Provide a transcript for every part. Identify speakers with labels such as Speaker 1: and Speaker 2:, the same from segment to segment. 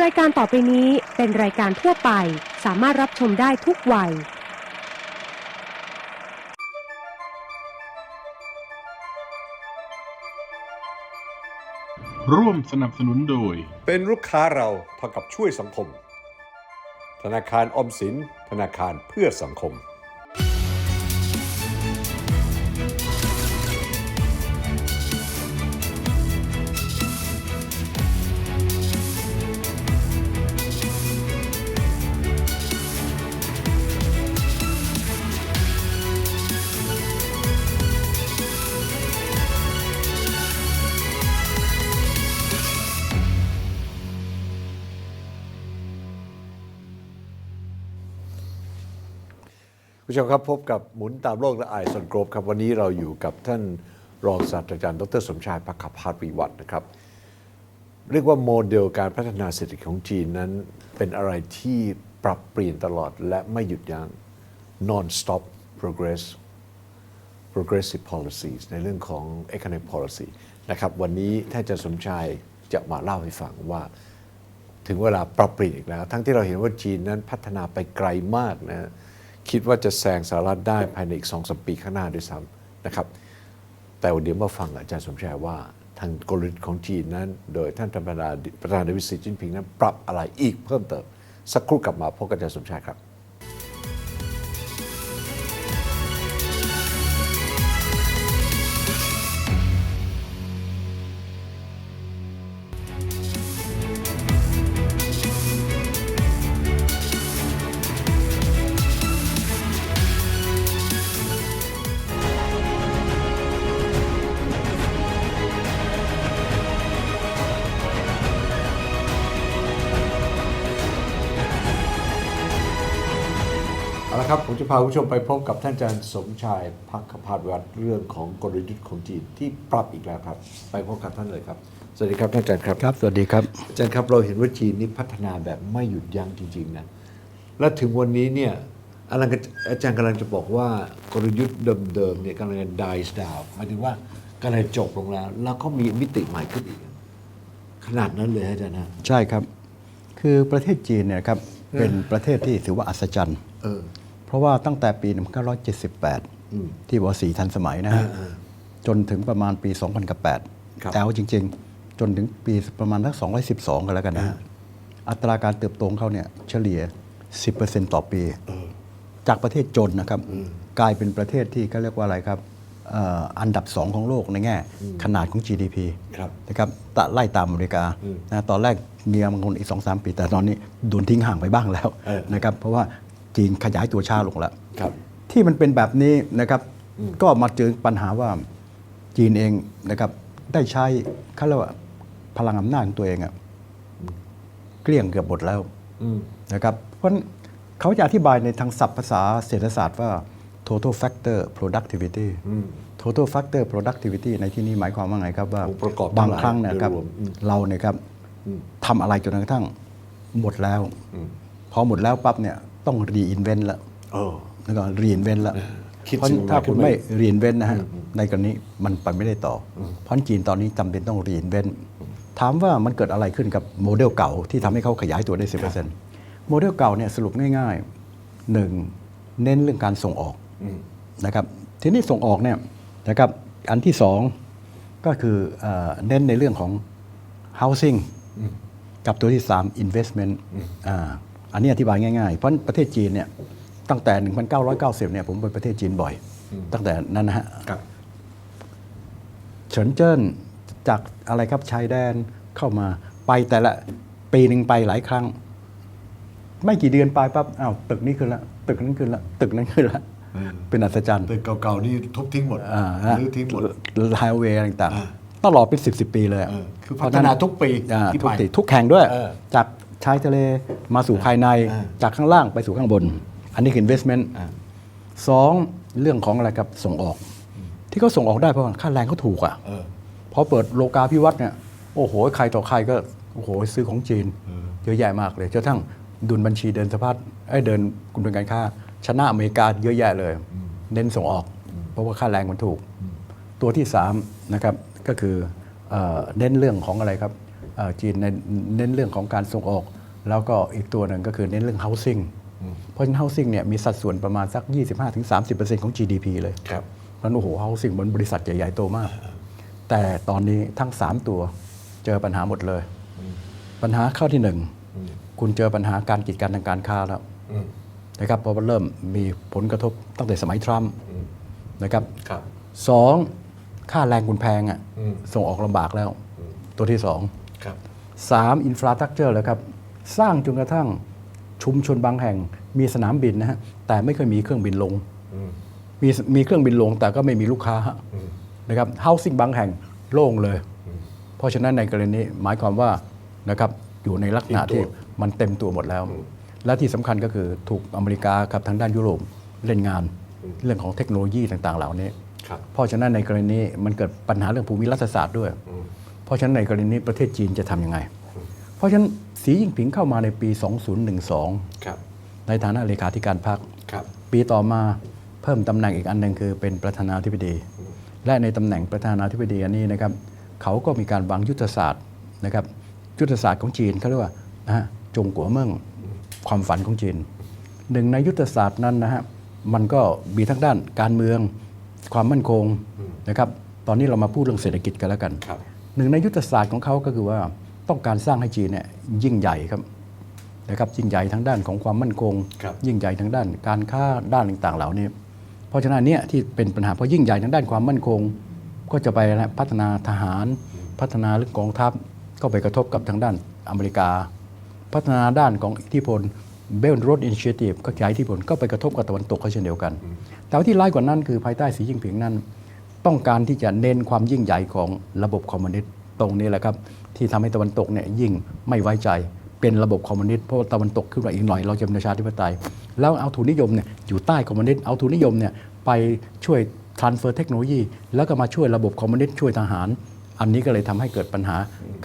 Speaker 1: รายการต่อไปนี้เป็นรายการทั่วไป สามารถรับชมได้ทุกวัย
Speaker 2: ร่วมสนับสนุนโดย
Speaker 3: เป็นลูกค้าเราเท่ากับช่วยสังคม ธนาคารออมสิน ธนาคารเพื่อสังคม ผู้ชมครับพบกับหมุนตามโลกและไอซอนกรบครับวันนี้เราอยู่กับท่านรองศาสตราจารย์ดรสมชายพักขพาสวิวัฒนะครับ เรียกว่าโมเดลการพัฒนาเศรษฐกิจของจีนนั้น เป็นอะไรที่ปรับเปลี่ยนตลอดและไม่หยุดยัง้ง non stop progress progressive policies ในเรื่องของ economic policy นะครับวันนี้ท่านอาจารย์สมชายจะมาเล่าให้ฟังว่าถึงเวลาปรับเปลี่ยนอีกแล้ว ทั้งที่เราเห็นว่าจีนนั้นพัฒนาไปไกลมากนะ คิดว่าจะแซงสหรัฐได้ภายในอีกสองสมปีข้างหน้าด้วยซ้ำนะครับ แต่วันเดี๋ยวมาฟังอาจารย์สมชายว่าทางกลยุทธ์ของจีนนั้น โดยท่านประธานาประธานาธิบดีสีจิ้นผิงนั้นปรับอะไรอีกเพิ่มเติม สักครู่กลับมาพบกับอาจารย์สมชายครับ พาคุณผู้ชมไปพบกับท่านอาจารย์สมชายพักขพาดวัดเรื่องของกลยุทธ์ของจีนที่ปรับอีกแล้วครับ ไปพบกับท่านเลยครับ สวัสดีครับท่านอาจารย์ครับ
Speaker 4: ครับ สวัสดีครับ
Speaker 3: อาจารย์ครับเราเห็นว่าจีนนี่พัฒนาแบบไม่หยุดยั้งจริงๆนะและถึงวันนี้เนี่ยอะไรกันอาจารย์กำลังจะบอกว่ากลยุทธ์เดิมๆเนี่ยกำลังจะ die down หมายถึงว่ากำลังจบลงแล้ว แล้วก็มีมิติใหม่ขึ้นอีก ขนาดนั้นเลยฮะอาจารย์นะ
Speaker 4: ใช่ครับ คือประเทศจีนเนี่ยครับเป็นประเทศที่ถือว่าอัศจรรย์
Speaker 3: เออ
Speaker 4: เพ ราะว่าตั้งแต่ปี
Speaker 3: อืม
Speaker 4: 1978 ที่วสีทันสมัยนะฮะ
Speaker 3: อ่า
Speaker 4: จนถึงประมาณปี 2008
Speaker 3: ครับ
Speaker 4: แต่เอาจริง ๆ จนถึงปีประมาณทัก212 กันแล้วกันนะฮะอัตราการเติบโตของเขาเนี่ยเฉลี่ย 10%ต่อปี จากประเทศจนนะครับ กลายเป็นประเทศที่เขาเรียกว่าอะไรครับเอ่ออันดับสองของโลกในแง่ ขนาดของ GDP
Speaker 3: ครับ
Speaker 4: นะครับตะไล่ตามอเมริกานะตอนแรกมีบางคนอีกสองสามปี แต่ตอนนี้โดนทิ้งห่างไปบ้างแล้ว
Speaker 3: เออ
Speaker 4: นะครับเพราะว่า จีนขยายตัวช้าลงแล้ว
Speaker 3: ครับ
Speaker 4: ที่มันเป็นแบบนี้นะครับก็มาเจอปัญหาว่าจีนเองนะครับ ได้ใช้เขาเรียกว่าพลังอำนาจของตัวเองอะเกลี้ยงเกือบหมดแล้ว
Speaker 3: อืม
Speaker 4: นะครับ เพราะฉะนั้นเขาจะอธิบายในทางศัพท์ภาษาเศรษฐศาสตร์ว่า total factor productivity total factor productivity ในที่นี้หมายความว่าไงครับว่า
Speaker 3: องค์ประกอบ
Speaker 4: บาง
Speaker 3: ทั้งหลาย
Speaker 4: ครั้งนะครับ
Speaker 3: โดยรวมอืม
Speaker 4: เราเนี่ยครับทำอะไรจนกระทั่งหมดแล้ว พอหมดแล้วปั๊บเนี่ย ต้อง reinvent แล้ว
Speaker 3: เออ
Speaker 4: แล้วก็ reinvent แล้ว
Speaker 3: คิด
Speaker 4: เพราะ
Speaker 3: สิ่งใหม่
Speaker 4: ถ้าคุณ
Speaker 3: ขึ้นมา
Speaker 4: ไม่ reinvent นะฮะในกรณีมันไปไม่ได้ต่ออเพราะจีนตอนนี้จำเป็นต้อง reinvent ถามว่ามันเกิดอะไรขึ้นกับโมเดลเก่าที่ทำให้เขาขยายตัวได้10%โมเดลเก่าเนี่ยสรุปง่ายๆหนึ่งเน้นเรื่องการส่งออกนะครับทีนี้ส่งออกเนี่ยนะครับอันที่สองก็คือเออเน้นในเรื่องของ housing กับตัวที่3 investment อ่า อันนี้อธิบายง่ายๆ เพราะประเทศจีนเนี่ยตั้งแต่ 1990เนี่ยผมไปประเทศจีนบ่อย ตั้งแต่นั้นนะฮะ
Speaker 3: ครับ
Speaker 4: เฉินเจิ้นจากอะไรครับชายแดนเข้ามาไปแต่ละปีหนึ่งไปหลายครั้ง ไม่กี่เดือนไปปั๊บอ้าวตึกนี้ขึ้นละตึกนั้นขึ้นละตึกนั้นขึ้นละเป็นอัศจรรย์
Speaker 3: ตึกเก่าๆนี่ทุบทิ้งหมด
Speaker 4: อ่า
Speaker 3: หรือทิ้งหมด
Speaker 4: ไฮเวย์ต่าง
Speaker 3: อ่า
Speaker 4: ๆตลอดเป็นสิบสิบปีเลยะ
Speaker 3: เออคือ
Speaker 4: เพ
Speaker 3: พั
Speaker 4: ระ
Speaker 3: ฒ
Speaker 4: ฉะ
Speaker 3: นาทุกปี
Speaker 4: อ่า
Speaker 3: ที่
Speaker 4: ทุก
Speaker 3: ไป
Speaker 4: ปีทุกแห่งด้วย
Speaker 3: เออ
Speaker 4: จาก ชายทะเลมาสู่ภายใน
Speaker 3: อ่า
Speaker 4: จากข้างล่างไปสู่ข้างบน อันนี้คือ investment
Speaker 3: อ่า
Speaker 4: สองเรื่องของอะไรครับส่งออก ที่เขาส่งออกได้เพราะว่าค่าแรงเขาถูกอะ
Speaker 3: เออ
Speaker 4: พอเปิดโลกาพิวัตรเนี่ยโอ้โหใครต่อใครก็โอ้โหซื้อของจีนเยอะแยะมากเลยจนกระทั่งดุลบัญชีเดินสะพัดไอ้ยเดินกลุ่มเดินการค้า ชนะอเมริกาเยอะแยะเลย เน้นส่งออก เพราะว่าค่าแรงมันถูก ตัวที่สามนะครับก็คือเอ่อเน้นเรื่องของอะไรครับเอ่อ จีนในเน้นเรื่องของการส่งออก แล้วก็อีกตัวหนึ่งก็คือเน้นเรื่อง housing เพราะฉะนั้น housing เนี่ยมีสัดส่วนประมาณสัก 25-30%ของ GDP เลย
Speaker 3: ครับ
Speaker 4: แล้วโอ้โห housing เหมือนบริษัทใหญ่ๆโตมาก แต่ตอนนี้ทั้ง 3 ตัวเจอปัญหาหมดเลย ปัญหาข้อที่หนึ่งคุณเจอปัญหาการกีดกันทางการค้าแล้ว
Speaker 3: อืม
Speaker 4: นะครับเพราะว่าเริ่มมีผลกระทบตั้งแต่สมัยทรัมป์นะครับ
Speaker 3: ครับ
Speaker 4: สองค่าแรงคุณแพงอะ
Speaker 3: อืม
Speaker 4: ส่งออกลำบากแล้ว ตัวที่สอง
Speaker 3: ครับ
Speaker 4: สามอินฟราสตรักเจอร์เลยครับ สร้างจนกระทั่งชุมชนบางแห่งมีสนามบินนะฮะแต่ไม่เคยมีเครื่องบินลง
Speaker 3: อืม
Speaker 4: มีมีเครื่องบินลงแต่ก็ไม่มีลูกค้าฮะ
Speaker 3: อืม
Speaker 4: นะครับเฮาสิ่งบางแห่งโล่งเลย เพราะฉะนั้นในกรณีนี้หมายความว่านะครับอยู่ในลักษณะ
Speaker 3: เต็มตัว
Speaker 4: ที่มันเต็มตัวหมดแล้ว และที่สำคัญก็คือถูกอเมริกากับทางด้านยุโรปเล่นงานเรื่องของเทคโนโลยีต่างๆ เหล่านี้
Speaker 3: ครับ
Speaker 4: เพราะฉะนั้นในกรณีนี้มันเกิดปัญหาเรื่องภูมิรัฐศาสตร์ด้วยเพ ราะฉะนั้นในกรณีนี้ประเทศจีนจะทำยังไง เพราะฉะนั้นสีจิ้งผิงเข้ามาในปี 2012
Speaker 3: ครับ
Speaker 4: ในฐานะเลขาธิการพรรค
Speaker 3: ครับ
Speaker 4: ปีต่อมาเพิ่มตำแหน่งอีกอันหนึ่งคือเป็นประธานาธิบดี และในตำแหน่งประธานาธิบดีอันนี้นะครับเขาก็มีการวางยุทธศาสตร์นะครับยุทธศาสตร์ของจีนเขาเรียกว่านะฮะจงกัวเมืองความฝันของจีนหนึ่งในยุทธศาสตร์นั้นนะฮะมันก็มีทั้งด้านการเมือง ความมั่นคงนะครับตอนนี้เรามาพูดเรื่องเศรษฐกิจกันแล้วกัน
Speaker 3: ครับ
Speaker 4: หนึ่งในยุทธศาสตร์ของเขาก็คือว่าต้องการสร้างให้จีนเนี่ยยิ่งใหญ่ครับนะครับยิ่งใหญ่ทั้งด้านของความมั่นคง
Speaker 3: ครับ
Speaker 4: ยิ่งใหญ่ทั้งด้านการค้าด้านต่างๆเหล่านี้ เพราะฉะนั้นเนี่ยที่เป็นปัญหาเพราะยิ่งใหญ่ทั้งด้านความมั่นคง ก็จะไปนะพัฒนาทหาร พัฒนาเรื่องกองทัพก็ไปกระทบกับทางด้านอเมริกา พัฒนาด้านของอิทธิพลเบล r ร d อินิเชทีฟก็ขยายอิทธิพลก็ไปกระทบกับตะวันตกก็เช่นเดียวกัน แต่ว่าที่ร้ายกว่านั้นคือภายใต้สีจิ้งผิงนั้น ต้องการที่จะเน้นความยิ่งใหญ่ของระบบคอมมิวนิสต์ตรงนี้แหละครับ ที่ทำให้ตะวันตกเนี่ยยิ่งไม่ไว้ใจเป็นระบบคอมมิวนิสต์เพราะตะวันตกขึ้นมาอีกหน่อยเราจะเป็นประชาธิปไตย แล้วเอาทุนนิยมเนี่ยอยู่ใต้คอมมิวนิสต์เอาทุนนิยมเนี่ยไปช่วย transfer เทคโนโลยี แล้วก็มาช่วยระบบคอมมิวนิสต์ช่วยทหาร อันนี้ก็เลยทำให้เกิดปัญหา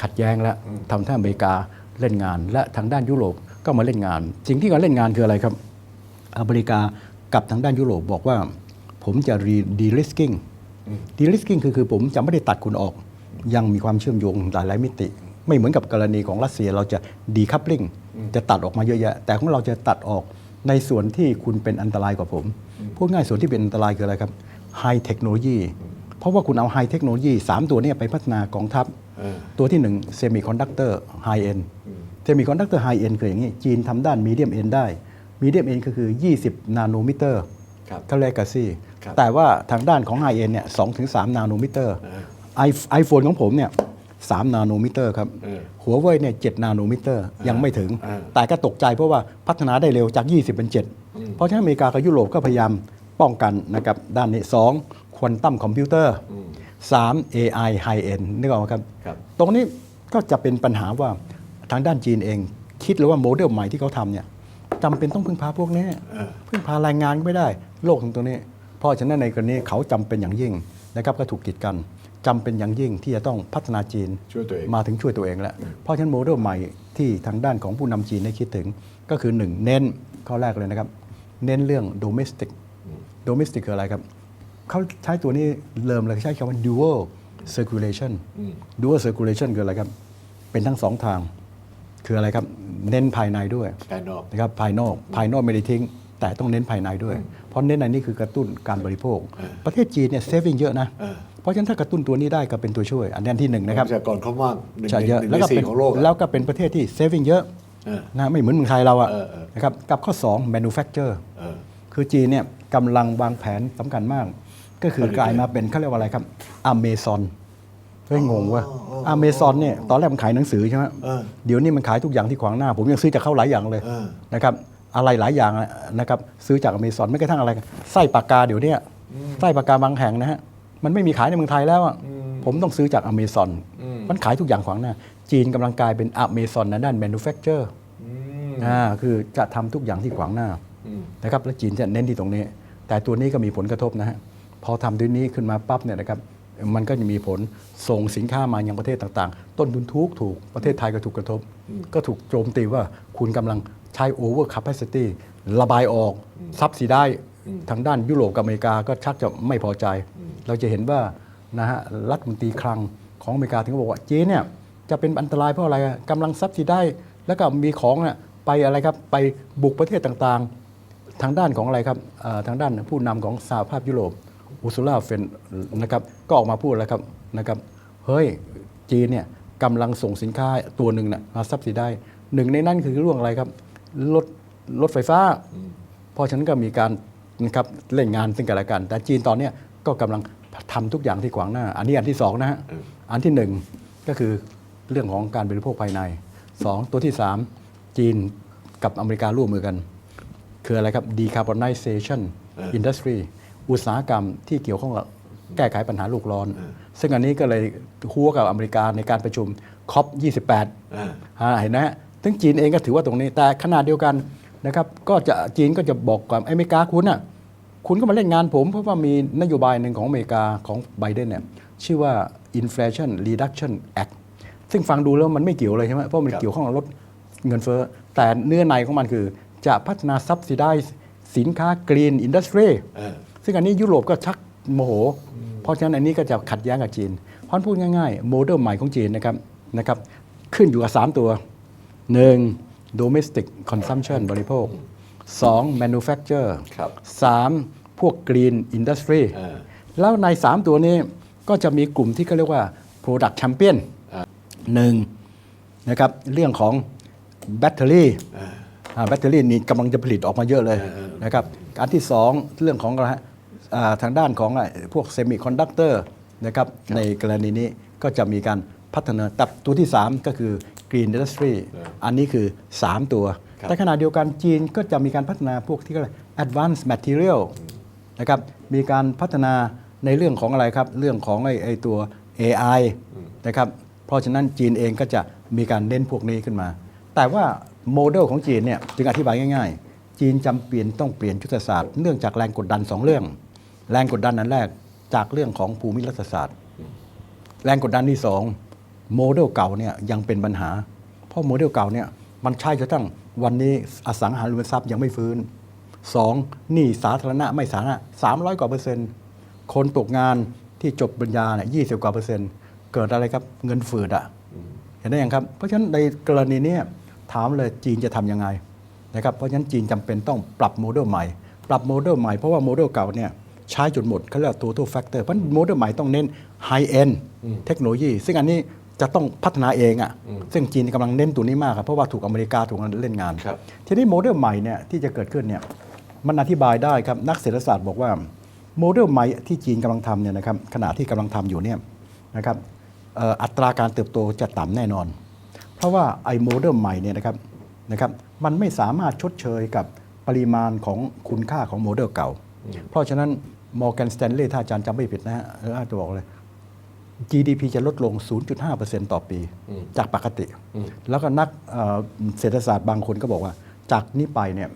Speaker 4: ขัดแย้งและทำให้อเมริกาเล่นงาน และทางด้านยุโรปก็มาเล่นงาน สิ่งที่เขาเล่นงานคืออะไรครับ อเมริกากับทางด้านยุโรปบอกว่า ผมจะดีลิสกิ้ง ดีลิสกิ้งคือคือผมจะไม่ได้ตัดคุณออก ยังมีความเชื่อมโยงหลายหลายมิติ ไม่เหมือนกับกรณีของรัสเซียเราจะดีคัพลิงจะตัดออกมาเยอะแยะ แต่ของเราจะตัดออกในส่วนที่คุณเป็นอันตรายกว่าผมพูดง่ายส่วนที่เป็นอันตรายคืออะไรครับไฮเทคโนโลยีเพราะว่าคุณเอาไฮเทคโนโลยีสามตัวเนี้ไปพัฒนากองทัพ
Speaker 3: เออ
Speaker 4: ตัวที่หนึ่งเซมิคอนดักเตอร์ไฮเอ็นเซมิคอนดักเตอร์ไฮเอ็นคืออย่างนี้ จีนทำด้านมีเดียมเอ็นได้มีเดียมเอ็นก็คือ 20 นาโนมิเตอร์
Speaker 3: ครับ
Speaker 4: ก็เลกาซี่
Speaker 3: ครับ
Speaker 4: แต่ว่าทางด้านของไฮเอ็นเนี่ยสถึงสนาโนมิเตอร์ไอไอโฟนของผมเนี่ยสนาโนมิเตอร์ครับ
Speaker 3: เออ
Speaker 4: หัวเว่ยเนี่ยเนาโนมิเตอร์ยังไม่ถึง
Speaker 3: เออ
Speaker 4: แต่ก็ตกใจเพราะว่าพัฒนาได้เร็วจาก 20 เป็น 7 เพราะฉะนั้นอเมริกากับยุโรปก็พยายามป้องกันนะครับด้านนี้2ควอนตัมคอมพิวเตอร์3 AI High End นึกออกไหมครับ
Speaker 3: ครับ
Speaker 4: ตรงนี้ก็จะเป็นปัญหาว่าทางด้านจีนเอง คิดเลยว่าโมเดลใหม่ที่เขาทำเนี่ยจำเป็นต้องพึ่งพาพวกนี้
Speaker 3: เออ
Speaker 4: พึ่งพาแรงงานก็ไม่ได้ โลกตรงนี้ เพราะฉะนั้นในกรณีเขาจำเป็นอย่างยิ่งนะครับก็ถูกกีดกันจำเป็นอย่างยิ่งที่จะต้องพัฒนาจีน
Speaker 3: ช่วยตัวเอง
Speaker 4: มาถึงช่วยตัวเองแล้ว เพราะฉะนั้นโมเดลใหม่ที่ทางด้านของผู้นำจีนได้คิดถึง ก็คือหนึ่งเน้นข้อแรกเลยนะครับ เน้นเรื่อง domestic domestic คืออะไรครับเขาใช้ตัวนี้เริ่มเลยใช้คำว่า dual circulation dual circulation คืออะไรครับ เป็นทั้งสองทาง คืออะไรครับ เน้นภายในด้วย
Speaker 3: ภายนอก
Speaker 4: นะครับภายนอกภายนอกไม่ได้ทิ้ง แต่ต้องเน้นภายในด้วยเพ ราะเน้นในนี้คือกระตุ้นการบริโภค ประเทศจีนเนี่ยเซฟ i ิ g เยอะนะ
Speaker 3: เออ
Speaker 4: เพราะฉะนั้นถ้ากระตุ้นตัวนี้ได้ก็เป็นตัวช่วย อันนี้อันที่หนึ่งนะครับ
Speaker 3: ประชากรเขามากหนึ่ง
Speaker 4: ใช่
Speaker 3: ใน
Speaker 4: เยอะ
Speaker 3: หนึ่ง
Speaker 4: แล้ว
Speaker 3: ใน
Speaker 4: ก็
Speaker 3: สี่
Speaker 4: เป็น
Speaker 3: ของโลกอะ
Speaker 4: แล้วก็เป็นประเทศที่เซฟ i ิ g เยอะ
Speaker 3: เออ
Speaker 4: นะไม่เหมือนเมืองไทยเราอะ
Speaker 3: เออเออ
Speaker 4: นะครับกับข้อ 2 manufacture
Speaker 3: เออ
Speaker 4: คือจีนเนี่ยกำลังวางแผนสำคัญมาก ก็คือ
Speaker 3: ผลิต
Speaker 4: กลายมาเป็นเขาเรียกว่าอะไรครับอเมซอนเฮ้ยงงว่ะ
Speaker 3: อ๋ออ๋อ
Speaker 4: อเมซอนเนี่ยตอนแรกมันขายหนังสือใช่ไหม
Speaker 3: เออ
Speaker 4: เดี๋ยวนี้มันขายทุกอย่างที่ขวางหน้า ผมยังซื้อจากเขาหลายอย่างเลย
Speaker 3: เออ
Speaker 4: นะครับ อะไรหลายอย่างอะนะครับซื้อจากอเมซอนไม่กระทั่งอะไรไส้ปากกาเดี๋ยวเนี้ยไส้ปากกาบางแห่งนะฮะมันไม่มีขายในเมืองไทยแล้วอะผมต้องซื้อจากอเมซอนมันขายทุกอย่างขวางหน้าจีนกำลังกลายเป็นอเมซอนในด้าน manufacture
Speaker 3: อืม
Speaker 4: อ่าคือจะทำทุกอย่างที่ขวางหน้า
Speaker 3: อืม
Speaker 4: นะครับและจีนจะเน้นที่ตรงนี้ แต่ตัวนี้ก็มีผลกระทบนะฮะพอทำตัวนี้ขึ้นมาปั๊บเนี่ยนะครับมันก็จะมีผลส่งสินค้ามายังประเทศต่าง ๆ ต้นทุนทุกถูกประเทศไทยก็ถูกกระทบ ก็ถูกโจมตีว่าคุณกำลัง ใช้ over capacity ระบายออกซับซีได้ทางด้านยุโรปกับอเมริกาก็ชักจะไม่พอใจ เราจะเห็นว่านะฮะรัฐมนตรีคลังของอเมริกาถึงก็บอกว่าจีนเนี่ยจะเป็นอันตรายเพราะอะไรอะกำลังซับซิได้แล้วก็มีของน่ะไปอะไรครับไปบุกประเทศต่างๆ ทางด้านของอะไรครับเอ่อทางด้านผู้นำของสหภาพยุโรปอุสุล่าเฟนนะครับก็ออกมาพูดแล้วครับนะครับเฮ้ยจีนเนี่ยกำลังส่งสินค้าตัวหนึ่งน่ะมาซับซิได้หนึ่งในนั้นคือเรื่องอะไรครับ รถรถไฟฟ้า เพราะฉะนั้นก็มีการนะครับเล่นงานซึ่งกันและกัน แต่จีนตอนเนี้ยก็กำลังทำทุกอย่างที่ขวางหน้า อันนี้อันที่สองนะฮะอันที่หนึ่งก็คือเรื่องของการบริโภคภายในสองตัวที่สามจีนกับอเมริการ่วมมือกัน คืออะไรครับ decarbonization industry อุตสาหกรรมที่เกี่ยวข้องกับแก้ไขปัญหาโลกร้อน ซึ่งอันนี้ก็เลยหัวกับอเมริกาในการประชุม COP 28
Speaker 3: อ่า
Speaker 4: อ่าเห็นนะฮะ ถึงจีนเองก็ถือว่าตรงนี้แต่ขนาดเดียวกันนะครับก็จะจีนก็จะบอกกับอเมริกาคุณน่ะคุณก็มาเล่นงานผม เพราะว่ามีนโยบายหนึ่งของอเมริกาของไบเดนเนี่ยชื่อว่า Inflation Reduction Act ซึ่งฟังดูแล้วมันไม่เกี่ยวเลยใช่ไหมเพราะมันเกี่ยวข้องกับลดเงินเฟ้อแต่เนื้อในของมันคือ จะพัฒนา subsidize สินค้า Green Industry ซึ่งอันนี้ยุโรปก็ชักโมโห เพราะฉะนั้นอันนี้ก็จะขัดแย้งกับจีนเพราะฉะนั้นพูดง่ายๆโมเดลใหม่ของจีนนะครับนะครับขึ้นอยู่กับ 3 ตัว 1. domestic consumption บริโภค 2. manufacture
Speaker 3: ครับ
Speaker 4: 3. พวก green industry
Speaker 3: เออ
Speaker 4: แล้วใน 3 ตัวนี้ก็จะมีกลุ่มที่เขาเรียกว่า product champion หนึ่งนะครับเรื่องของแบตเตอรี่าแบตเตอรี่นี่กำลังจะผลิตออกมาเยอะเลยนะครับอันที่สองเรื่องของอะไรฮะอ่าทางด้านของไอ้พวกเซมิคอนดักเตอร์นะครับในกรณีนี้ก็จะมีการ พัฒนาแต่ตัวที่ 3 ก็คือ Green Industry อันนี้คือ 3 ตัว
Speaker 3: ครับ
Speaker 4: แต่ขณะเดียวกันจีนก็จะมีการพัฒนาพวกที่เรียกว่า Advanced Material นะครับมีการพัฒนาในเรื่องของอะไรครับ เรื่องของไอ้ไอ้ตัว AI นะครับเพราะฉะนั้นจีนเองก็จะมีการเน้นพวกนี้ขึ้นมา แต่ว่าโมเดลของจีนเนี่ยจึงอธิบายง่าย ๆ จีนจำเป็นต้องเปลี่ยนยุทธศาสตร์เนื่องจากแรงกดดันสองเรื่อง แรงกดดันนั้นแรกจากเรื่องของภูมิรัฐศาสตร์ แรงกดดันที่สอง โมเดลเก่าเนี่ยยังเป็นปัญหา เพราะโมเดลเก่าเนี่ยมันใช้จนตั้งวันนี้อสังหาริมทรัพย์ยังไม่ฟื้นสองหนี้สาธารณะไม่สาธารณะสามร้อยกว่าเปอร์เซ็นต์ คนตกงานที่จบปริญญาเนี่ยยี่สิบกว่าเปอร์เซ็นต์ เกิดอะไรครับเงินฝืดอะเห็นได้ยังครับ เพราะฉะนั้นในกรณีเนี้ยถามเลยจีนจะทำยังไงนะครับเพราะฉะนั้นจีนจำเป็นต้องปรับโมเดลใหม่ ปรับโมเดลใหม่เพราะว่าโมเดลเก่าเนี่ยใช้จนหมดเขาเรียกว่า total factor เพราะฉะนั้นโมเดลใหม่ต้องเน้น high end เทคโนโลยีซึ่งอันนี้ จะต้องพัฒนาเองอะ่ะซึ่งจีนกำลังเน้นตัวนี้มากครับเพราะว่าถูกอเมริกาถูกเล่นงาน
Speaker 3: ครับ
Speaker 4: ทีนี้โมเดลใหม่เนี่ยที่จะเกิดขึ้นเนี่ยมันอธิบายได้ครับนักเศรษฐศาสตร์บอกว่าโมเดลใหม่ที่จีนกำลังทำเนี่ยนะครับขณะที่กำลังทำอยู่เนี่ยนะครับเอ่ออัตราการเติบโตจะต่ำแน่นอน เพราะว่าไอ้โมเดลใหม่เนี่ยนะครับนะครับมันไม่สามารถชดเชยกับปริมาณของคุณค่าของโมเดลเก่า เพราะฉะนั้นมอร์แกนสแตนเลย์ถ้าอาจารย์จำไม่ผิดนะฮะเอออาจจะบอกเลย GDP จะลดลง 0.5%ต่อปี จากปกติ แล้วก็นักเอ่อเศรษฐศาสตร์บางคนก็บอกว่า จากนี้ไปเนี่ย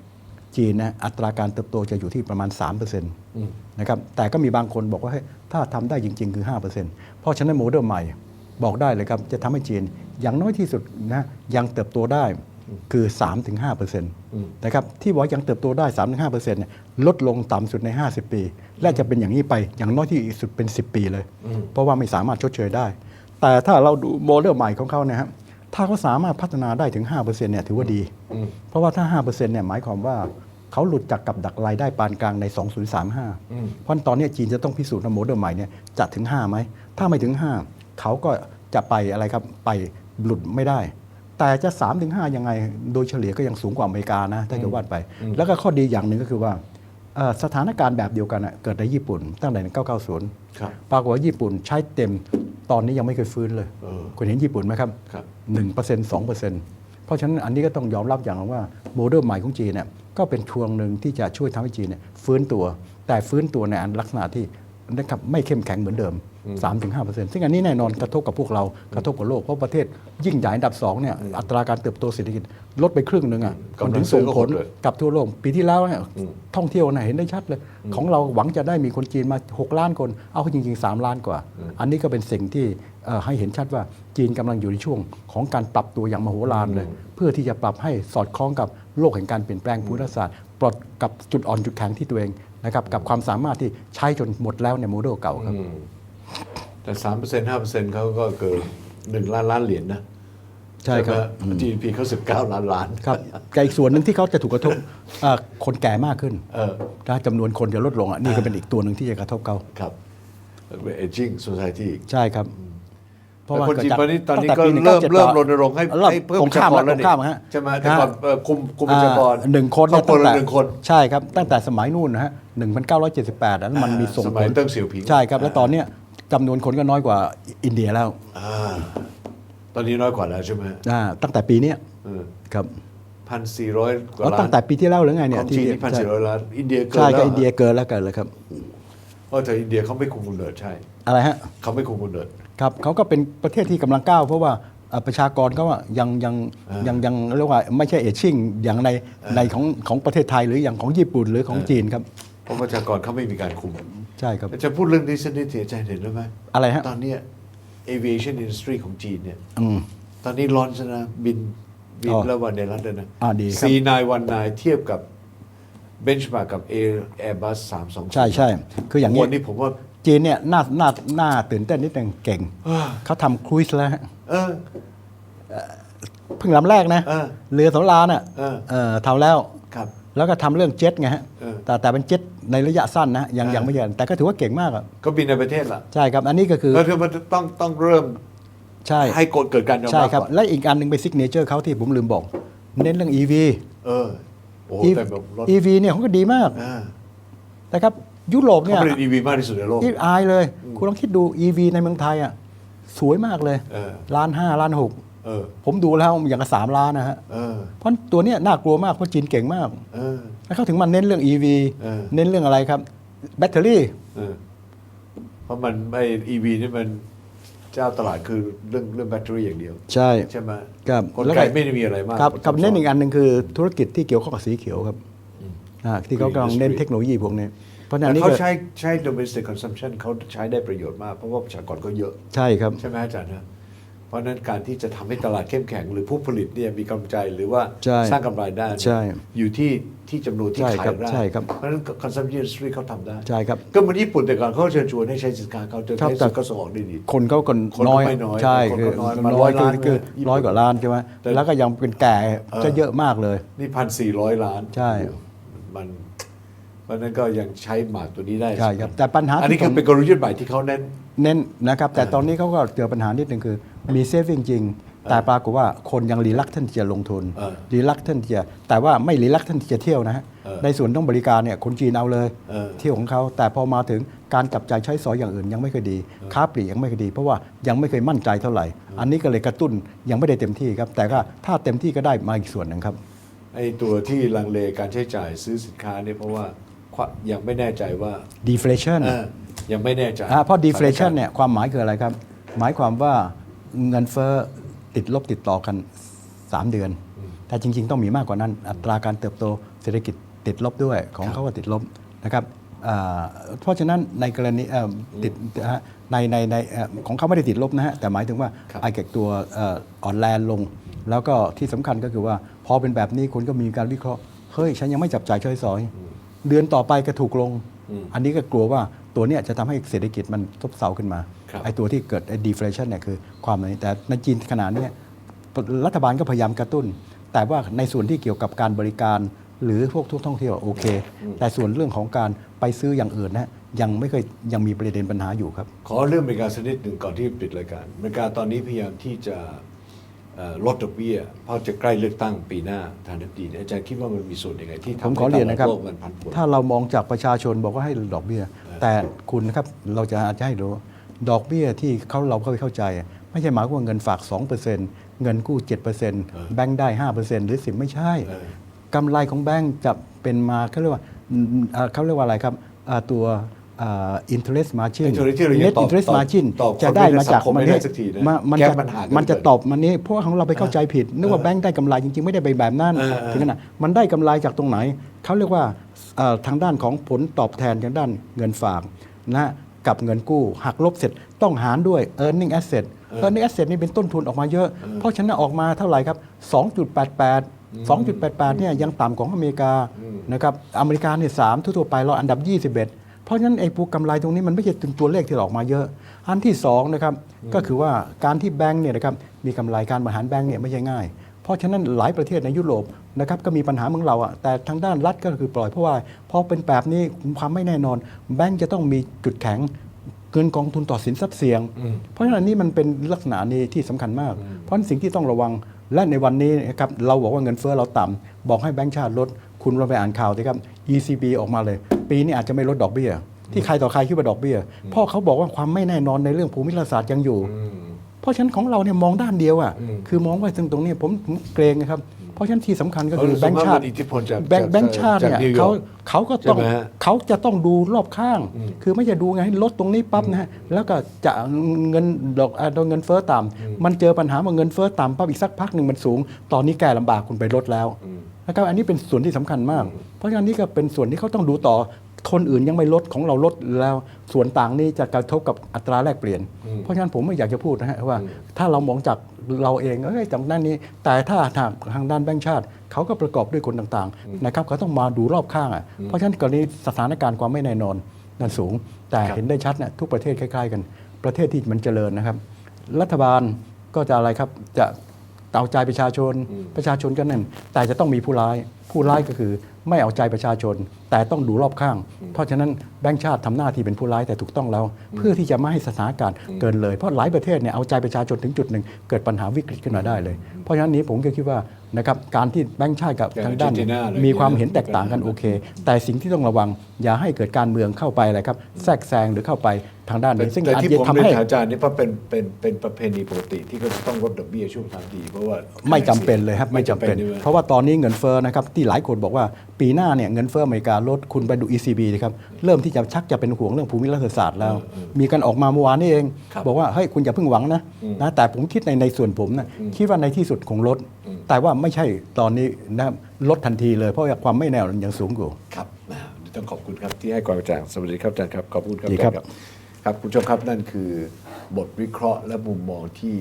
Speaker 4: จีนนะอัตราการเติบโตจะอยู่ที่ประมาณ 3%นะครับแต่ก็มีบางคนบอกว่าเฮ้ยถ้าทำได้จริง ๆ คือ 5%เพราะฉะนั้นโมเดลใหม่บอกได้เลยครับ จะทำให้จีนอย่างน้อยที่สุดนะยังเติบโตได้ คือ 3-5%นะครับที่บอกยังเติบโตได้ 3-5%เนี่ยลดลงต่ำสุดใน 50 ปี และจะเป็นอย่างนี้ไปอย่างน้อยที่สุดเป็น 10 ปีเลย เพราะว่าไม่สามารถชดเชยได้ แต่ถ้าเราดูโมเดลใหม่ของเขาเนะครับถ้าเขาสามารถพัฒนาได้ถึง 5%เนี่ยถือว่าดี เพราะว่าถ้า 5%เนี่ยหมายความว่าเขาหลุดจากกับดักรายได้ปานกลางใน 2035 เพราะตอนนี้จีนจะต้องพิสูจน์ว่าโมเดลใหม่เนี่ยจะถึง 5 ไหม ถ้าไม่ถึง 5 เขาก็จะไปอะไรครับไปหลุดไม่ได้ แต่จะ3-5ถึง5ยังไง โดยเฉลี่ยก็ยังสูงกว่าอเมริกานะถ้าจะว่าไป แล้วก็ข้อดีอย่างหนึ่งก็คือว่าเอ่อสถานการณ์แบบเดียวกันอะเกิดในญี่ปุ่นตั้งแต่990
Speaker 3: ครับ
Speaker 4: ปรากฏว่าญี่ปุ่นใช้เต็มตอนนี้ยังไม่เคยฟื้นเลย
Speaker 3: เออ
Speaker 4: คุณเห็นญี่ปุ่นไหมครับ
Speaker 3: ครับ
Speaker 4: หนึ่งเปอร์เซ็นต์สองเปอร์เซ็นต์เพราะฉะนั้นอันนี้ก็ต้องยอมรับอย่างหนึ่งว่าโมเดลใหม่ของจีนเนี่ยก็เป็นทวงหนึ่งที่จะช่วยทำให้จีนเนี่ยฟื้นตัว แต่ฟื้นตัวในอันลักษณะที่นะครับไม่เข้มแข็งเหมือนเดิม 3-5%ซึ่งอันนี้แน่นอนกระทบกับพวกเรากระทบกับโลก เพราะประเทศยิ่งใหญ่อันดับสองเนี่ยอัตราการเติบโตเศรษฐกิจลดไปครึ่งหนึ่งอะ
Speaker 3: กำลัง
Speaker 4: มันถึงส่งผล
Speaker 3: ซื้อก็หดเลย
Speaker 4: กับทั่วโลก ปีที่แล้วเนี่ยท่องเที่ยวนะเห็นได้ชัดเลย ของเราหวังจะได้มีคนจีนมา 6 ล้านคน เอาเข้าจริง ๆ 3 ล้านกว่า อันนี้ก็เป็นสิ่งที่เอ่อให้เห็นชัดว่าจีนกำลังอยู่ในช่วงของการปรับตัวอย่างมโหฬารเลย เพื่อที่จะปรับให้สอดคล้องกับโลกแห่งการเปลี่ยนแปลงภูมิรัฐศาสตร์ปลดกับจุดอ่อนจุดแข็งที่ตัวเองนะครับกับความสามารถที่ใช้จนหมดแล้วในโมเดลเก่าครับ
Speaker 3: แต่สามเปอร์เซ็นต์ห้าเปอร์เซ็นต์เขาก็เกิดหนึ่งล้านล้านเหรียญนะ
Speaker 4: ใช่ครับ
Speaker 3: ไหม GDP เขาสิบเก้าล้านล้าน
Speaker 4: ครับแต่อีกส่วนหนึ่งที่เขาจะถูกกระทบอ่าคนแก่มากขึ้น
Speaker 3: เออ
Speaker 4: ถ้าจำนวนคนจะลดลงอะนี่ก็เป็นอีกตัวหนึ่งที่จะกระทบเขา
Speaker 3: ครับเป็น aging society
Speaker 4: ใช่ครับ
Speaker 3: แต่คนจีน
Speaker 4: เกิดจาก
Speaker 3: ตอนนี้ตอนนี้
Speaker 4: ตั้ง
Speaker 3: ก็
Speaker 4: แต่ปี
Speaker 3: เริ่ม
Speaker 4: 1979
Speaker 3: เริ่มรณรงค์ให้
Speaker 4: เริ่ม
Speaker 3: ให้เพิ่ม
Speaker 4: ตรงข้าม
Speaker 3: ประชากร
Speaker 4: แล้วตรงข้ามฮะ
Speaker 3: ใช่ไหมแต่ก่อน
Speaker 4: ฮะ
Speaker 3: เอ่อคุมคุมประชากร
Speaker 4: อ่าหนึ่งคน
Speaker 3: ครอบครัวละหนึ่งคน
Speaker 4: ใช่ครับตั้งแต่สมัยนู่นนะฮะ1978แล้วมันมีส่ง
Speaker 3: สมัย
Speaker 4: ผล
Speaker 3: เติ้งเสี่ยวผิง
Speaker 4: ใช่ครับ แล้วตอนเนี้ย จำนวนคนก็น้อยกว่าอินเดียแล้ว
Speaker 3: อ่าตอนนี้น้อยกว่าแล้วใช่ไหม
Speaker 4: อ่าตั้งแต่ปีเนี้ยครับ
Speaker 3: พันสี่ร้อยกว่า
Speaker 4: แล้ว
Speaker 3: ล้า
Speaker 4: ตั้
Speaker 3: น
Speaker 4: งแต่ปีที่แล้วหรือไงเนี่
Speaker 3: ข
Speaker 4: ย
Speaker 3: องจีนนี่พันสี่ร้อยล้านอินเดียเกิน
Speaker 4: ใช่
Speaker 3: แล้
Speaker 4: ก็
Speaker 3: ว
Speaker 4: อินเดียเกินแล้วกันเลยครับ
Speaker 3: เพราะแต่อินเดียเขาไม่คุมกำเนิดใช่
Speaker 4: อะไรฮะ
Speaker 3: เขาไม่คุมกำเนิด
Speaker 4: ครับเขาก็เป็นประเทศที่กำลังก้าวเพราะว่าเอ่อประชากรเขาว่ายังยังยังยังเรียกว่าไม่ใช่เอชชิ่งอย่างในในของของประเทศไทยหรืออย่างของญี่ปุ่นหรือของจีนครับ
Speaker 3: เพราะประชากรเขาไม่มีการคุม
Speaker 4: ใช่ครับ
Speaker 3: จะพูดเรื่องนี้สักนิดเสียใจเห็นไหม
Speaker 4: อะไรฮะ
Speaker 3: ตอนเนี้ย aviation industry ของจีนเนี่ย
Speaker 4: อืม
Speaker 3: ตอนนี้ร้อนซะนะ บิน บิน
Speaker 4: อ๋อ
Speaker 3: แล้ววันในรัฐเลยนะ
Speaker 4: อ่าดีครับ
Speaker 3: C 9 1 9 เทียบกับเบนช์มากับ Air Airbus 320
Speaker 4: ใช่ใช่คืออย่างนี้
Speaker 3: วันนี้ผมว่า
Speaker 4: จีนเนี่ยน่าน่าน่าตื่นเต้นนิดนึงเก่ง
Speaker 3: อ่า
Speaker 4: เขาทำครูซแล้วฮะ
Speaker 3: เออ
Speaker 4: เพิ่งลำแรกนะ
Speaker 3: เออ
Speaker 4: เรือสำราญอะ
Speaker 3: เออ
Speaker 4: เออทำแล้ว
Speaker 3: ครับ
Speaker 4: แล้วก็ทำเรื่องเจ็ตไงฮะ
Speaker 3: เออ
Speaker 4: แต่แต่เป็นเจ็ตในระยะสั้นนะยัง
Speaker 3: อ่ายั
Speaker 4: ยังไม่เยอะแต่ก็ถือว่าเก่งมากอะ
Speaker 3: ก็บินในประเทศละ
Speaker 4: ใช่ครับอันนี้ก็คือ
Speaker 3: แล้วคือมันต้องต้องเริ่ม
Speaker 4: ใช่
Speaker 3: ให้กฎเกิดการยอม
Speaker 4: ใช่
Speaker 3: รับ
Speaker 4: ครับ
Speaker 3: ก่อน
Speaker 4: และอีกอันหนึ่งเป็นซิกเนเจอร์เขาที่ผมลืมบอก เน้นเรื่อง EV
Speaker 3: เออโอ้โห
Speaker 4: EV
Speaker 3: แต่แบบรถ
Speaker 4: EV เนี่ยเขาก็ดีมาก
Speaker 3: อ่า
Speaker 4: นะครับยุโรป
Speaker 3: เขา
Speaker 4: เนี่ย
Speaker 3: ผลิต EV มากที่สุดในโลก
Speaker 4: อีอายเลย คุณลองคิดดู EV ในเมืองไทยอะสวยมากเลย
Speaker 3: เออ
Speaker 4: ล้านห้าล้านหก
Speaker 3: เออ
Speaker 4: ผมดูแล้วอย่างกับสามล้านนะฮะ
Speaker 3: เออ
Speaker 4: เพราะตัวเนี้ยน่ากลัวมากเพราะจีนเก่งมาก
Speaker 3: เออ
Speaker 4: แล้วเขาถึงมาเน้นเรื่อง EV
Speaker 3: เออ
Speaker 4: เน้นเรื่องอะไรครับ แบตเตอรี่
Speaker 3: เออเพราะมันไอ้ EV นี่มันเจ้าตลาดคือเรื่องเรื่องแบตเตอรี่อย่างเดียว
Speaker 4: ใช่
Speaker 3: ใช่ไหม
Speaker 4: ครับ
Speaker 3: คน
Speaker 4: แล้วก็
Speaker 3: ไกลไม่ได้มีอะไรมาก
Speaker 4: ครับ
Speaker 3: คน
Speaker 4: กับเน้นอีก
Speaker 3: ซับซ้
Speaker 4: อันหนึ่งคือธุรกิจที่เกี่ยวข้องกับสีเขียวครับอ่าที่เขากำลังเน้น
Speaker 3: Green industry
Speaker 4: เทคโนโลยีพวกนี้เพราะฉะ
Speaker 3: แต่
Speaker 4: นั้นนี่
Speaker 3: เขา
Speaker 4: ก็
Speaker 3: ใช้ใช้ domestic consumption เขาใช้ได้ประโยชน์มาก เพราะว่าประชากรก็เยอะ
Speaker 4: ใช่ครับ
Speaker 3: ใช่ไหมอาจารย์นะ เพราะฉะนั้นการที่จะทำให้ตลาดเข้มแข็ง หรือผู้ผลิตเนี่ยมีกำลังใจหรือว่า
Speaker 4: ใช่
Speaker 3: สร้างกำไรได้เนี่ย
Speaker 4: ใช่
Speaker 3: อยู่ที่ที่จำนวนที่
Speaker 4: ใช่
Speaker 3: ขา
Speaker 4: ครั
Speaker 3: ย
Speaker 4: บ
Speaker 3: ได้
Speaker 4: ใช่ครับ
Speaker 3: เพราะฉะนั้น consumption industry เขาทำได้
Speaker 4: ใช่ครับ
Speaker 3: ก็เหมือนญี่ปุ่นแต่ก่อนเขาเชิญชวนให้ใช้สินค้าเขาจะ
Speaker 4: ครับ
Speaker 3: ให้
Speaker 4: แต่
Speaker 3: สุดก็ส่งออกได้ดี
Speaker 4: คนเขาก็
Speaker 3: คนก็
Speaker 4: น้อย
Speaker 3: ไม่น้อย
Speaker 4: ใช่
Speaker 3: คน
Speaker 4: คื
Speaker 3: ก็
Speaker 4: อ
Speaker 3: น้อยมา
Speaker 4: น้อย
Speaker 3: ร้อยล้าน
Speaker 4: คือ
Speaker 3: ญี่ปุ่น
Speaker 4: ร้อยกว่าล้านใช่ไหม
Speaker 3: แต่
Speaker 4: แล้วก็ยังเป็นแก่จะเยอะมากเลย
Speaker 3: นี่พันสี่ร้อยล้าน
Speaker 4: ใช่
Speaker 3: มันเพราะฉะนั้นก็ยังใช้หมากตัวนี้ได้
Speaker 4: ใช่ครับแต่ปัญหา
Speaker 3: อันนี้
Speaker 4: ที่
Speaker 3: คือ
Speaker 4: ผม
Speaker 3: เป็นกลยุทธ์ใหม่ที่เขาเน้น
Speaker 4: เน้นนะครับแต่ตอนนี้เขาก็เจอปัญหานิดนึงคือ มีเซฟวิ่งจริง แต่ปรากฏว่าคนยังรีลักท่านที่จะลงทุน
Speaker 3: เออ
Speaker 4: รีลักท่านที่จะแต่ว่าไม่รีลักท่านที่จะเที่ยวนะฮะ
Speaker 3: เออ
Speaker 4: ในส่วนต้องบริการเนี่ยคนจีนเอาเลย
Speaker 3: เออ
Speaker 4: เที่ยวของเขาแต่พอมาถึงการจับจ่ายใช้สอยอย่างอื่นยังไม่เคอยดี ค้าปลีกยังไม่เคอยดี เพราะว่ายังไม่เคยมั่นใจเท่าไหร่ อันนี้ก็เลยกระตุ้นยังไม่ได้เต็มที่ครับ แต่ก็ถ้าเต็มที่ก็ได้มาอีกส่วนหนึ่งครับ
Speaker 3: ไอ้ตัวที่ลังเลการใช้จ่ายซื้อสินค้าเนี่ยเพราะว่าควยังไม่แน่ใจว่า
Speaker 4: deflation
Speaker 3: เออ ยังไม่แน่ใจ
Speaker 4: อ่าเพราะ deflation เนี่ยความหมายคืออะไรครับ หมายความว่าเงินเฟ้อติดลบติดต่อกัน 3 เดือน แต่จริง ๆ ต้องมีมากกว่านั้น อัตราการเติบโตเศรษฐกิจติดลบด้วยของเขาก็ติดลบนะครับอ่าเพราะฉะนั้นในกรณีเอ่อติดนะฮะในในในเอ่อของเขาไม่ได้ติดลบนะฮะแต่หมายถึงว่า
Speaker 3: ครับ
Speaker 4: ไอเก็กตัวเอ่ออ่อนแรงลง แล้วก็ที่สำคัญก็คือว่า พอเป็นแบบนี้คนก็มีการวิเคราะห์เฮ้ยฉันยังไม่จับจ่ายใช้สอย เดือนต่อไปก็ถูกลง
Speaker 3: อืม
Speaker 4: อันนี้ก็กลัวว่าตัวเนี้ยจะทำให้เศรษฐกิจมันซบเซาขึ้นมา
Speaker 3: ครับ
Speaker 4: ไอ้ตัวที่เกิดไอ้ deflation เนี่ยคือความนี้แต่ในจีนขนาดนี้ยรัฐบาลก็พยายามกระตุ้น แต่ว่าในส่วนที่เกี่ยวกับการบริการ หรือพวกทุกท่องเที่ยวโอเค แต่ส่วนเรื่องของการไปซื้ออย่างอื่นนะยังไม่เคยยังมีประเด็นปัญหาอยู่ครับ
Speaker 3: ขอเรื่องอเมริกาสักนิดหนึ่งก่อนที่ปิดรายการอเมริกาตอนนี้พยายามที่จะเอ่อ ลดดอกเบี้ยเพราะจะใกล้เลือกตั้งปีหน้าทางนักดีเนี่ยอาจารย์คิดว่ามันมีส่วนยังไงที่ทำ
Speaker 4: ผม
Speaker 3: ให้
Speaker 4: ขอเรียนนะครับ
Speaker 3: ตลาดโลกมันพันผวน
Speaker 4: ถ้าเรามองจากประชาชนบอกว่าให้ดอกเบี้ย แต่คุณนะครับเราจะอาจจะให้รู้ดอกเบี้ยที่เขาเราเข้าเข้าใจ ไม่ใช่หมายความว่าเงินฝาก 2%เงินกู้ 7%แบงค์ได้ 5%หรือ 10 ไม่ใช่
Speaker 3: เออ
Speaker 4: กำไรของแบงค์จะเป็นมาเขาเรียกว่าอืมอ่าเขาเรียกว่าอะไรครับอ่าตัว อ่า interest margin
Speaker 3: ไอ้ตัวนี้ที่เรายัง
Speaker 4: net
Speaker 3: ตอบ
Speaker 4: interest
Speaker 3: ตอบ
Speaker 4: margin
Speaker 3: ตอบ
Speaker 4: จะได้มาจาก
Speaker 3: คนไม่ได้สักทีนะ
Speaker 4: มามัน
Speaker 3: แก้
Speaker 4: จะ
Speaker 3: ปัญหากัน
Speaker 4: มันจะ
Speaker 3: เกิน
Speaker 4: ตอบมันนี้เพราะว่าของเราไปเข้าใจผิด นึกว่าแบงค์ได้กำไรจริง ๆ ไม่ได้ไปแบบนั้น
Speaker 3: เออเออ
Speaker 4: ถึงขนาดมันได้กำไรจากตรงไหน เขาเรียกว่าเอ่อทางด้านของผลตอบแทนทางด้านเงินฝากนะกับเงินกู้หักลบเสร็จต้องหารด้วย earning asset earning asset นี่เป็นต้นทุนออกมาเยอะ เพราะฉะนั้นออกมาเท่าไหร่ครับ 2.88 2.88เนี่ยยังต่ำของอเมริกานะครับอเมริกาเนี่ยสามทั่วๆไปเราอันดับ 21 เพราะฉะนั้นไอ้ปูกำไรตรงนี้มันไม่ใช่ตัวเลขที่ออกมาเยอะ อันที่สองนะครับก็คือว่าการที่แบงก์เนี่ยนะครับมีกำไรการบริหารแบงก์เนี่ยไม่ใช่ง่าย เพราะฉะนั้นหลายประเทศในยุโรปนะครับก็มีปัญหาเหมือนเราอะแต่ทางด้านรัฐก็คือปล่อยเพราะว่าพอเป็นแบบนี้ความไม่แน่นอน แบงก์จะต้องมีจุดแข็งเงินกองทุนต่อสินทรัพย์เสี่ยง เพราะฉะนั้นอันนี้มันเป็นลักษณะนี้ที่สำคัญมาก เพราะฉะนั้นสิ่งที่ต้องระวังและในวันนี้นะครับเราบอกว่าเงินเฟ้อเราต่ำบอกให้แบงก์ชาติลด คุณเราไปอ่านข่าวสิครับ ECB ออกมาเลย ปีนี้อาจจะไม่ลดดอกเบี้ย ที่ใครต่อใครคิดว่าดอกเบี้ยเพราะเขาบอกว่าความไม่แน่นอนในเรื่องภูมิรัฐศาสตร์ยังอยู่ เพราะฉะนั้นของเราเนี่ยมองด้านเดียวอะคือมองว่าตรงตรงนี้ผมผมเกรงนะครับเพราะฉะนั้นที่สำคัญก็คือ
Speaker 3: เพราะ
Speaker 4: แบงก์ชาติ
Speaker 3: ส่วนมากมันอิทธิพลจาก
Speaker 4: แบงก์
Speaker 3: จาก
Speaker 4: แบงก์ชาติเนี่ย
Speaker 3: จากนิวยอร์ก
Speaker 4: เขาเขาก็ต้อง
Speaker 3: ใช่ไหมฮะ
Speaker 4: เขาจะต้องดูรอบข้าง คือไม่ใช่ดูไงให้ลดตรงนี้ปั๊บนะฮะแล้วก็จะเงินดอกอ่าโดนเงินเฟ้อต่ำมันเจอปัญหาว่าเงินเฟ้อต่ำปั๊บอีกสักพักหนึ่งมันสูง ตอนนี้แก้ลำบากคุณไปลดแล้วนะครับอันนี้เป็นส่วนที่สำคัญมาก เพราะฉะนั้นนี่ก็เป็นส่วนที่เขาต้องดูต่อคนอื่นยังไม่ลดของเราลดแล้วส่วนต่างนี้จะกระทบกับอัตราแลกเปลี่ยน เพราะฉะนั้นผมไม่อยากจะพูดนะฮะว่า ถ้าเรามองจากเราเองเอ้ยจากด้านนี้ แต่ถ้าทางทางด้านแบงก์ชาติเขาก็ประกอบด้วยคนต่างๆนะครับเขาต้องมาดูรอบข้างอะเพราะฉะนั้นกรณีสถานการณ์ความไม่แน่นอนนั้นสูง แต่
Speaker 3: ครับ
Speaker 4: เห็นได้ชัดนะทุกประเทศคล้าย ๆ กัน ประเทศที่มันเจริญนะครับ รัฐบาลก็จะอะไรครับจะ เอาใจประชาชน ประชาชนก็นั่น แต่จะต้องมีผู้ร้าย ผู้ร้ายก็คือไม่เอาใจประชาชน แต่ต้องดูรอบข้าง เพราะฉะนั้นแบงก์ชาติทำหน้าที่เป็นผู้ร้ายแต่ถูกต้องแล้ว เพื่อที่จะไม่ให้สถานการณ์เกินเลย เพราะหลายประเทศเนี่ยเอาใจประชาชนถึงจุดหนึ่งเกิดปัญหาวิกฤตขึ้นมาได้เลย เพราะฉะนั้นนี้ผมก็คิดว่านะครับการที่แบงก์ชาติกับ
Speaker 3: อย่าง
Speaker 4: ทางด้าน
Speaker 3: อาร์เจนตินาเลย
Speaker 4: มีความเห็นแตกต่างกันโอเค แต่สิ่งที่ต้องระวังอย่าให้เกิดการเมืองเข้าไปอะไรครับแทรกแซงหรือเข้าไป ทางด้าน
Speaker 3: แต่
Speaker 4: นี้ ซึ่ง
Speaker 3: แต่
Speaker 4: อาจ
Speaker 3: ที่
Speaker 4: จะ
Speaker 3: ผม
Speaker 4: ทำ
Speaker 3: เรียน
Speaker 4: ให้
Speaker 3: ถามอาจารย์นี่เพราะเป็นเป็นเป็นประเพณีปกติที่เขาจะต้องลดดอกเบี้ยช่วงทางดีเพราะว่า
Speaker 4: ไม่จำเป็นเลยครับไม่จำเป็น
Speaker 3: ใช่ไหม
Speaker 4: เพราะว่าตอนนี้เงินเฟ้อนะครับที่หลายคนบอกว่าปีหน้าเนี่ยเงินเฟ้ออเมริกาลดคุณไปดู ECB นะครับเริ่มที่จะชักจะเป็นห่วงเรื่องภูมิรัฐศาสตร์แล้ว มีการออกมาเมื่อวานนี้เอง
Speaker 3: ครับ
Speaker 4: บอกว่าเฮ้ยคุณอย่าเพิ่งหวังนะนะแต่ผมคิดในในส่วนผมนะคิดว่าในที่สุดคงลด แต่ว่าไม่ใช่ตอนนี้นะครับลดทันทีเลยเพราะว่าความไม่แน่นอนยังสูงอยู่
Speaker 3: ครับอ่าต้องขอบคุณครับที่ให้ความกระจ่างสวัสดีครับอาจารย์ครับขอบคุณครับ
Speaker 4: ดี
Speaker 3: อา
Speaker 4: ครั
Speaker 3: จาร
Speaker 4: บ
Speaker 3: ย์ ครับคุณผู้ชมครับนั่นคือบทวิเคราะห์และมุมมองที่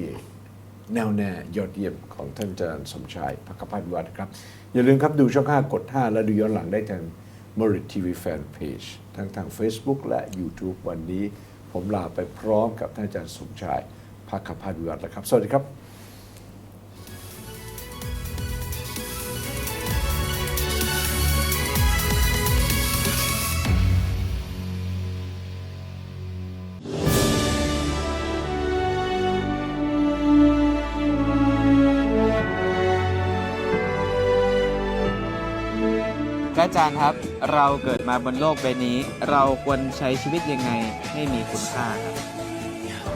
Speaker 3: แน่วแน่ยอดเยี่ยมของท่านอาจารย์สมชายพักพัฒน์วิวัฒน์ครับ อย่าลืมครับดูช่อง 5 กด 5 และดูย้อนหลังได้ทาง m e r i t TV Fan Page ทั้งทาง Facebook และ YouTube วันนี้ ผมลาไปพร้อมกับท่านอาจารย์สมชายพักพัฒน์วิวัฒน์แล้วครับ สวัสดีครับ
Speaker 2: ครับ เราเกิดมาบนโลกใบนี้ เราควรใช้ชีวิตยังไงให้มีคุณค่าครับ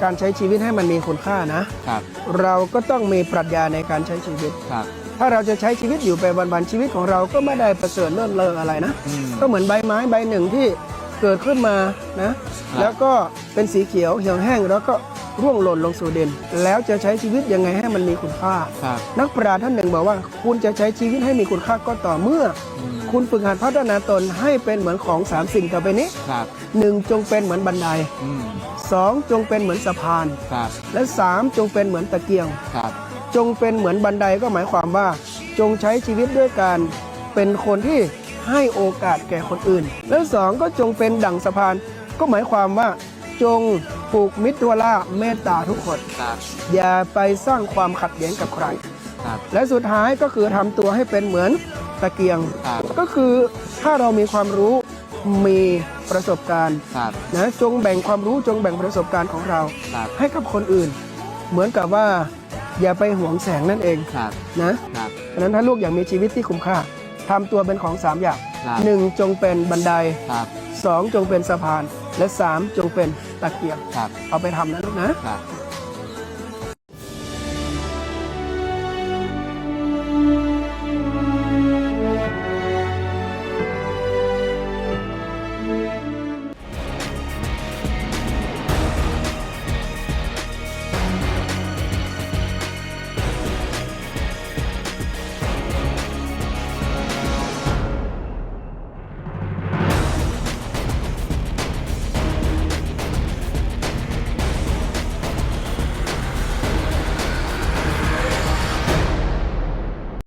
Speaker 5: การใช้ชีวิตให้มันมีคุณค่านะ
Speaker 2: ครับ
Speaker 5: เราก็ต้องมีปรัชญาในการใช้ชีวิต
Speaker 2: ครับ
Speaker 5: ถ้าเราจะใช้ชีวิตอยู่ไปวันๆชีวิตของเราก็ไม่ได้ประเสริฐเลิศเลออะไรนะ
Speaker 2: อืม
Speaker 5: ก็เหมือนใบไม้ใบหนึ่งที่เกิดขึ้นมานะ
Speaker 2: ครับ
Speaker 5: แล้วก็เป็นสีเขียวเหี่ยวแห้งแล้วก็ร่วงหล่นลงสู่ดิน แล้วจะใช้ชีวิตยังไงให้มันมีคุณค่า
Speaker 2: ครับ
Speaker 5: นักปราชญ์ท่านหนึ่งบอกว่า คุณจะใช้ชีวิตให้มีคุณค่าก็ต่อเมื่อ
Speaker 2: อืม
Speaker 5: คุณฝึกหัดพัฒนาตนให้เป็นเหมือนของสามสิ่งต่อไปนี้
Speaker 2: ครับ
Speaker 5: หนึ่งจงเป็นเหมือนบันได
Speaker 2: อืม
Speaker 5: สองจงเป็นเหมือนสะพาน
Speaker 2: ครับ
Speaker 5: และสามจงเป็นเหมือนตะเกียง
Speaker 2: ครับ
Speaker 5: จงเป็นเหมือนบันไดก็หมายความว่า จงใช้ชีวิตด้วยการเป็นคนที่ให้โอกาสแก่คนอื่น และสองก็จงเป็นดั่งสะพาน ก็หมายความว่า จงปลูกมิตรทั่วล่าเมตตาทุกคน
Speaker 2: ครับ
Speaker 5: อย่าไปสร้างความขัดแย้งกับใคร
Speaker 2: ครับ
Speaker 5: และสุดท้ายก็คือทำตัวให้เป็นเหมือนตะเกียง
Speaker 2: ครับ
Speaker 5: ก็คือถ้าเรามีความรู้มีประสบการณ์
Speaker 2: ครับ
Speaker 5: นะจงแบ่งความรู้จงแบ่งประสบการณ์ของเรา
Speaker 2: ครับ
Speaker 5: ให้กับคนอื่น เหมือนกับว่าอย่าไปหวงแสงนั่นเอง
Speaker 2: ครับ
Speaker 5: นะครับฉะนั้นถ้าลูกอยากมีชีวิตที่คุ้มค่าทำตัวเป็นของ3อย่าง
Speaker 2: ครับ
Speaker 5: 1. จงเป็นบันได
Speaker 2: ครับ
Speaker 5: 2. จงเป็นสะพาน และ 3. จงเป็นตะเกียง
Speaker 2: ครับ
Speaker 5: เอาไปทำนะลูกนะ
Speaker 2: ครับ